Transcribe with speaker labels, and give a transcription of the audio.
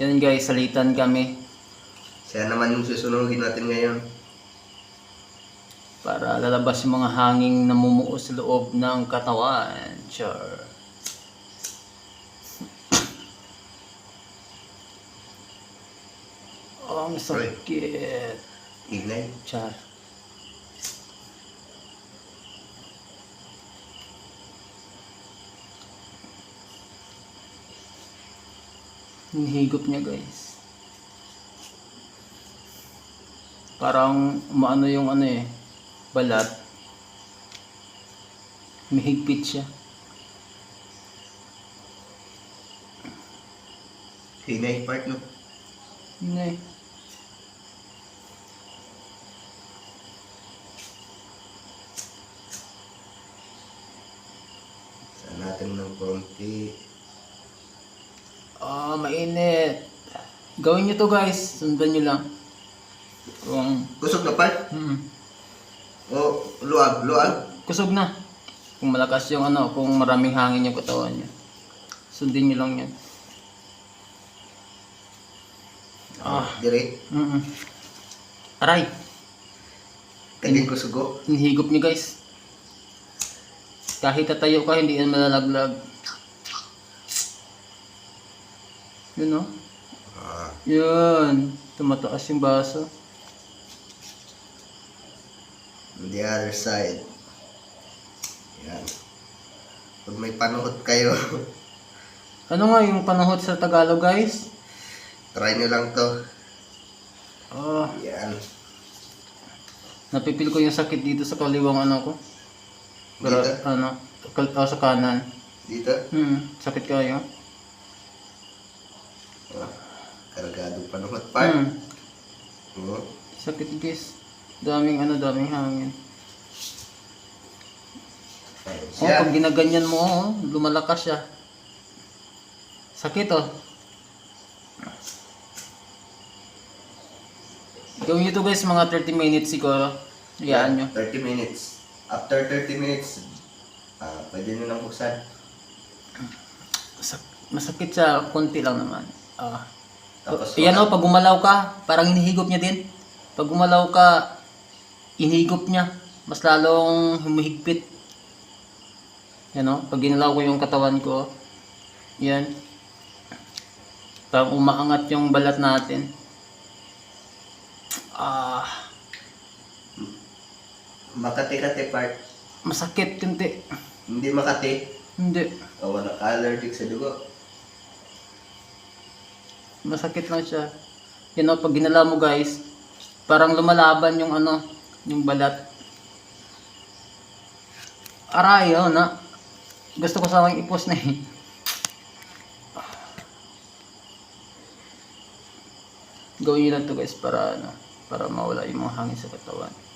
Speaker 1: Yan guys, salitan kami
Speaker 2: Siya naman yung susunugin natin ngayon.
Speaker 1: para lalabas yung mga hanging namumuo sa loob ng katawan. Char. Oh, ang sakit.
Speaker 2: Ignay.
Speaker 1: Char. Hinihigop niya guys. Parang maano yung ano eh, balat. Mahigpit siya.
Speaker 2: Hinay part no.
Speaker 1: Eh.
Speaker 2: Saan natin ng konti.
Speaker 1: Ah, mainit. Gawin niyo to guys. Sundan niyo lang. Kung,
Speaker 2: Kusog na part?
Speaker 1: hmm,
Speaker 2: O luag, luag.
Speaker 1: kusog na. Kung malakas yung ano, kung maraming hangin yung katawan niya. Sundin niyo lang yan. Ah.
Speaker 2: Dire.
Speaker 1: Mm Aray,
Speaker 2: Kaging kusugo.
Speaker 1: hinihigop niyo guys. Kahit tatayo ka, hindi yan malalaglag. Yun oh.
Speaker 2: Ah,
Speaker 1: Yun. Tumataas yung baso.
Speaker 2: on the other side. Yan. Pag may panuhot kayo,
Speaker 1: Ano nga yung panahot sa Tagalog guys?
Speaker 2: try nyo lang to.
Speaker 1: Ah,
Speaker 2: Yan.
Speaker 1: napipil ko yung sakit dito sa kaliwang ano ko. Pero,
Speaker 2: Dito?
Speaker 1: ano, kal- ah, sa kanan.
Speaker 2: Dito.
Speaker 1: Hmm, sakit kayo.
Speaker 2: Oh, kargado panuhot part.
Speaker 1: Hmm,
Speaker 2: Oh.
Speaker 1: sakit guys. Daming ano, daming hangin.
Speaker 2: Ayun
Speaker 1: Oh,
Speaker 2: siya.
Speaker 1: pag ginaganyan mo, oh, lumalakas siya. Sakit oh. Gawin nyo to guys, mga 30 minutes siguro. Iyaan nyo.
Speaker 2: 30 minutes. After 30 minutes, ah, pwede nyo nang buksan.
Speaker 1: Masak- masakit siya, konti lang naman. Ah.
Speaker 2: Tapos,
Speaker 1: Yan o, pag gumalaw ka, parang hinihigop niya din. Pag gumalaw ka, inihigop niya. Mas lalong humihigpit. Yan o, pag ginalaw ko yung katawan ko, yan. Parang umaangat yung balat natin. Ah,
Speaker 2: Makati-kati part.
Speaker 1: masakit kunti.
Speaker 2: Hindi makati.
Speaker 1: Hindi,
Speaker 2: O wala allergic sa dugo.
Speaker 1: Masakit lang siya. Yan o, pag ginalaw mo guys, parang lumalaban yung ano, yung balat. Aray, oh, na. Gusto ko sanang ipos na eh. Gawin nyo lang to guys para ano, para mawala yung mga hangin sa katawan.